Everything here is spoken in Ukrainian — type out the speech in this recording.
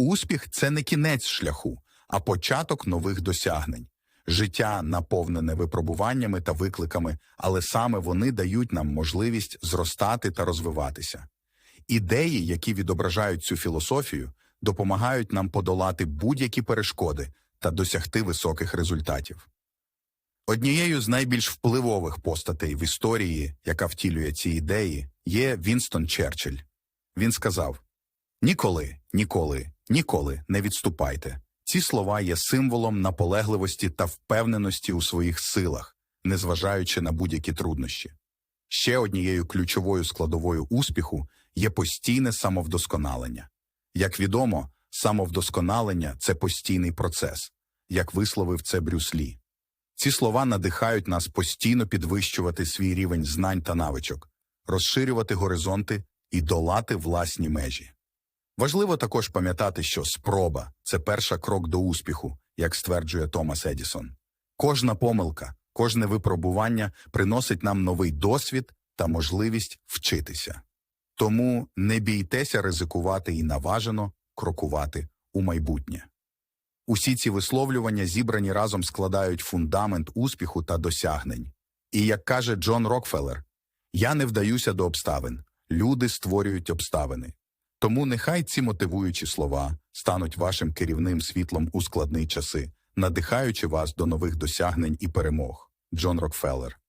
Успіх це не кінець шляху, а початок нових досягнень. Життя наповнене випробуваннями та викликами, але саме вони дають нам можливість зростати та розвиватися. Ідеї, які відображають цю філософію, допомагають нам подолати будь-які перешкоди та досягти високих результатів. Однією з найбільш впливових постатей в історії, яка втілює ці ідеї, є Вінстон Черчилль. Він сказав: Ніколи, ніколи, ніколи не відступайте. Ці слова є символом наполегливості та впевненості у своїх силах, незважаючи на будь-які труднощі. Ще однією ключовою складовою успіху є постійне самовдосконалення. Як відомо, самовдосконалення це постійний процес, як висловив це Брюс Лі. Ці слова надихають нас постійно підвищувати свій рівень знань та навичок, розширювати горизонти і долати власні межі. Важливо також пам'ятати, що спроба це перша крок до успіху, як стверджує Томас Едісон. Кожна помилка, кожне випробування приносить нам новий досвід та можливість вчитися. Тому не бійтеся ризикувати і наважено крокувати у майбутнє. Усі ці висловлювання зібрані разом складають фундамент успіху та досягнень. І як каже Джон Рокфеллер, я не вдаюся до обставин, люди створюють обставини. Тому нехай ці мотивуючі слова стануть вашим керівним світлом у складні часи, надихаючи вас до нових досягнень і перемог. Джон Рокфеллер